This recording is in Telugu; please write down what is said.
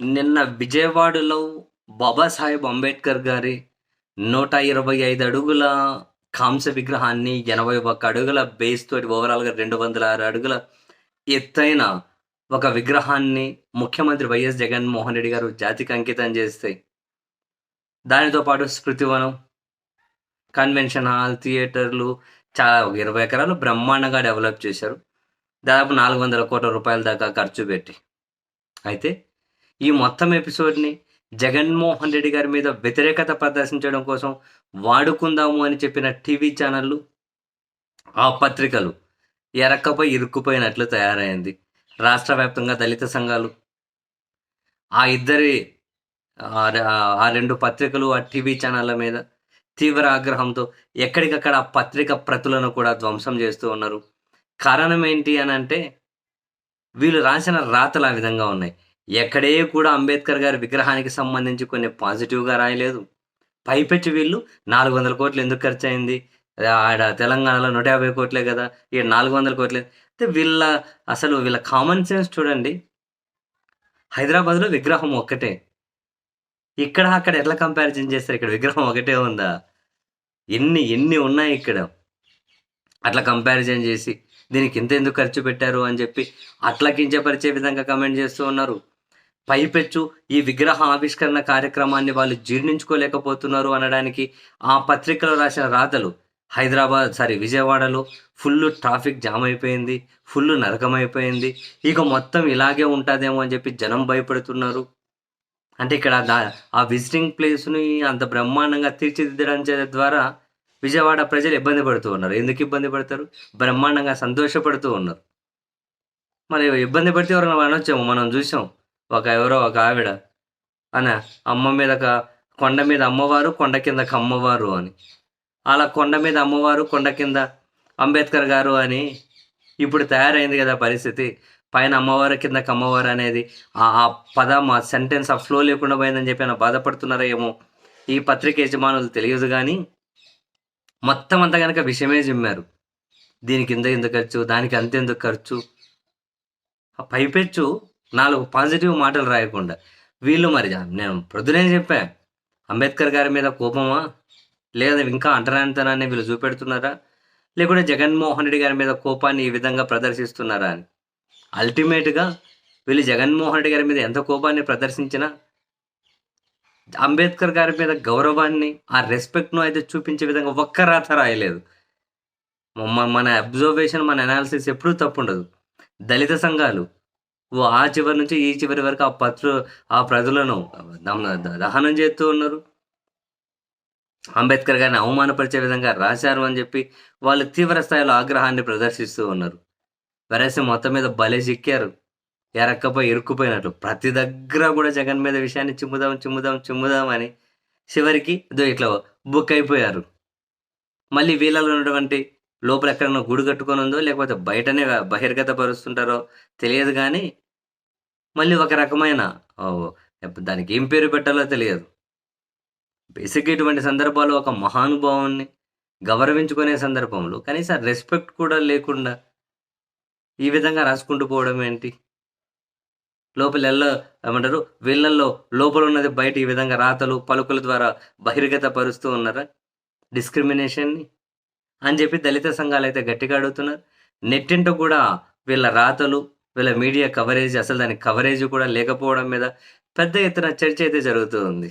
నిన్న విజయవాడలో బాబాసాహెబ్ అంబేద్కర్ గారి నూట ఇరవై ఐదు అడుగుల కాంస్య విగ్రహాన్ని ఎనభై ఒక్క అడుగుల బేస్ తోటి ఓవరాల్గా రెండు వందల ఆరు అడుగుల ఎత్తైన ఒక విగ్రహాన్ని ముఖ్యమంత్రి వైఎస్ జగన్మోహన్ రెడ్డి గారు జాతికి అంకితం చేస్తే దానితో పాటు స్మృతివనం కన్వెన్షన్ హాల్ థియేటర్లు చాలా ఒక ఇరవై ఎకరాలు బ్రహ్మాండంగా డెవలప్ చేశారు. దాదాపు నాలుగు వందల కోట్ల రూపాయల దాకా ఖర్చు పెట్టి. అయితే ఈ మొత్తం ఎపిసోడ్ని జగన్మోహన్ రెడ్డి గారి మీద వ్యతిరేకత ప్రదర్శించడం కోసం వాడుకుందాము అని చెప్పిన టీవీ ఛానళ్ళు ఆ పత్రికలు ఎరక్కపై ఇరుక్కుపోయినట్లు తయారైంది. రాష్ట్ర వ్యాప్తంగా దళిత సంఘాలు ఆ ఇద్దరి ఆ ఆ రెండు పత్రికలు ఆ టీవీ ఛానళ్ళ మీద తీవ్ర ఆగ్రహంతో ఎక్కడికక్కడ ఆ పత్రిక ప్రతులను కూడా ధ్వంసం చేస్తూ ఉన్నారు. కారణం ఏంటి అని అంటే వీళ్ళు రాసిన రాతలు ఆ విధంగా ఉన్నాయి. ఎక్కడే కూడా అంబేద్కర్ గారి విగ్రహానికి సంబంధించి కొన్ని పాజిటివ్గా రాయలేదు. పైపెచ్చి వీళ్ళు నాలుగు వందల కోట్లు ఎందుకు ఖర్చు అయింది ఆడ తెలంగాణలో నూట యాభై కోట్లే కదా ఈ నాలుగు వందల కోట్లే. అయితే వీళ్ళ అసలు వీళ్ళ కామన్ సెన్స్ చూడండి. హైదరాబాద్లో విగ్రహం ఒక్కటే. ఇక్కడ అక్కడ ఎట్లా కంపారిజన్ చేస్తారు? ఇక్కడ విగ్రహం ఒకటే ఉందా? ఎన్ని ఎన్ని ఉన్నాయి ఇక్కడ? అట్లా కంపారిజన్ చేసి దీనికి ఇంత ఎందుకు ఖర్చు పెట్టారు అని చెప్పి అట్లా కించపరిచే విధంగా కమెంట్ చేస్తూ ఉన్నారు. పైపెచ్చు ఈ విగ్రహ ఆవిష్కరణ కార్యక్రమాన్ని వాళ్ళు జీర్ణించుకోలేకపోతున్నారు అనడానికి ఆ పత్రికలో రాసిన రాతలు హైదరాబాద్ సారీ విజయవాడలో ఫుల్ ట్రాఫిక్ జామ్ అయిపోయింది ఫుల్ నరకమైపోయింది. ఇక మొత్తం ఇలాగే ఉంటుందేమో అని చెప్పి జనం భయపడుతున్నారు. అంటే ఇక్కడ దా- ఆ విజిటింగ్ ప్లేస్ని అంత బ్రహ్మాండంగా తీర్చిదిద్దడం ద్వారా విజయవాడ ప్రజలు ఇబ్బంది పడుతూ ఉన్నారు. ఎందుకు ఇబ్బంది పడతారు? బ్రహ్మాండంగా సంతోషపడుతూ ఉన్నారు. మరి ఇబ్బంది పడితే ఎవరైనా అనొచ్చాము? మనం చూసాం. ఒక ఎవరో ఒక ఆవిడ. అన అమ్మ మీద ఒక కొండ మీద అమ్మవారు కొండ కింద కమ్మవారు అని. అలా కొండ మీద అమ్మవారు కొండ కింద అంబేద్కర్ గారు అని ఇప్పుడు తయారైంది కదా పరిస్థితి. పైన అమ్మవారు కింద కమ్మవారు అనేది ఆ ఆ పదం ఆ సెంటెన్స్ ఆ ఫ్లో లేకుండా పోయిందని చెప్పి ఆయన బాధపడుతున్నారా ఏమో ఈ పత్రిక యజమానులు తెలియదు కానీ మొత్తం అంతా కనుక విషయమే చిమ్మారు. దీనికి ఇంత ఎందుకు ఖర్చు? దానికి అంత ఎందుకు ఖర్చు? ఆ పైపెచ్చు. నాలుగు పాజిటివ్ మాటలు రాయకుండా. వీళ్ళు మరి నేను ప్రొద్దునే చెప్పా? అంబేద్కర్ గారి మీద కోపమా? లేదా ఇంకా అంటరానితనాన్ని వీళ్ళు చూపెడుతున్నారా? లేకుంటే జగన్మోహన్ రెడ్డి గారి మీద కోపాన్ని ఈ విధంగా ప్రదర్శిస్తున్నారా అని. అల్టిమేట్గా వీళ్ళు జగన్మోహన్ రెడ్డి గారి మీద ఎంత కోపాన్ని ప్రదర్శించినా అంబేద్కర్ గారి మీద గౌరవాన్ని ఆ రెస్పెక్ట్ను అయితే చూపించే విధంగా ఒక్క రాత రాయలేదు. మన అబ్జర్వేషన్ మన అనాలిసిస్ ఎప్పుడూ తప్పు ఉండదు దళిత సంఘాలు ఆ చివరి నుంచి ఈ చివరి వరకు ఆ పత్రు ఆ ప్రజలను దహనం చేస్తూ ఉన్నారు. అంబేద్కర్ గారిని అవమానపరిచే విధంగా రాశారు అని చెప్పి వాళ్ళు తీవ్ర స్థాయిలో ఆగ్రహాన్ని ప్రదర్శిస్తూ ఉన్నారు. వెరసి మొత్తం మీద బలే చిక్కారు. ఎరక్కపోయి ఇరుక్కుపోయినట్లు. ప్రతి దగ్గర కూడా జగన్ మీద విషయాన్ని చిమ్ముదాం చిమ్ముదాం చిమ్ముదాం అని చివరికి ఇదో ఇట్లా బుక్ అయిపోయారు. మళ్ళీ వీళ్ళలో ఉన్నటువంటి లోపల ఎక్కడైనా గుడి కట్టుకొని ఉందో లేకపోతే బయటనే బహిర్గత పరుస్తుంటారో తెలియదు కానీ మళ్ళీ ఒక రకమైన దానికి ఏం పేరు పెట్టాలో తెలియదు. బేసిక్ ఇటువంటి సందర్భాలు ఒక మహానుభావాన్ని గౌరవించుకునే సందర్భంలో కనీసం రెస్పెక్ట్ కూడా లేకుండా ఈ విధంగా రాసుకుంటూ పోవడం ఏంటి? లోపల ఎల్లో ఏమంటారు? వీళ్ళల్లో లోపల ఉన్నది బయట ఈ విధంగా రాతలు పలుకుల ద్వారా బహిర్గత పరుస్తూ ఉన్నారా? డిస్క్రిమినేషన్ని? అని చెప్పి దళిత సంఘాలు అయితే గట్టిగా అడుగుతున్నారు. నెట్టింటూ కూడా వీళ్ళ రాతలు వీళ్ళ మీడియా కవరేజ్ అసలు దాని కవరేజ్ కూడా లేకపోవడం మీద పెద్ద ఎత్తున చర్చ అయితే జరుగుతూ ఉంది.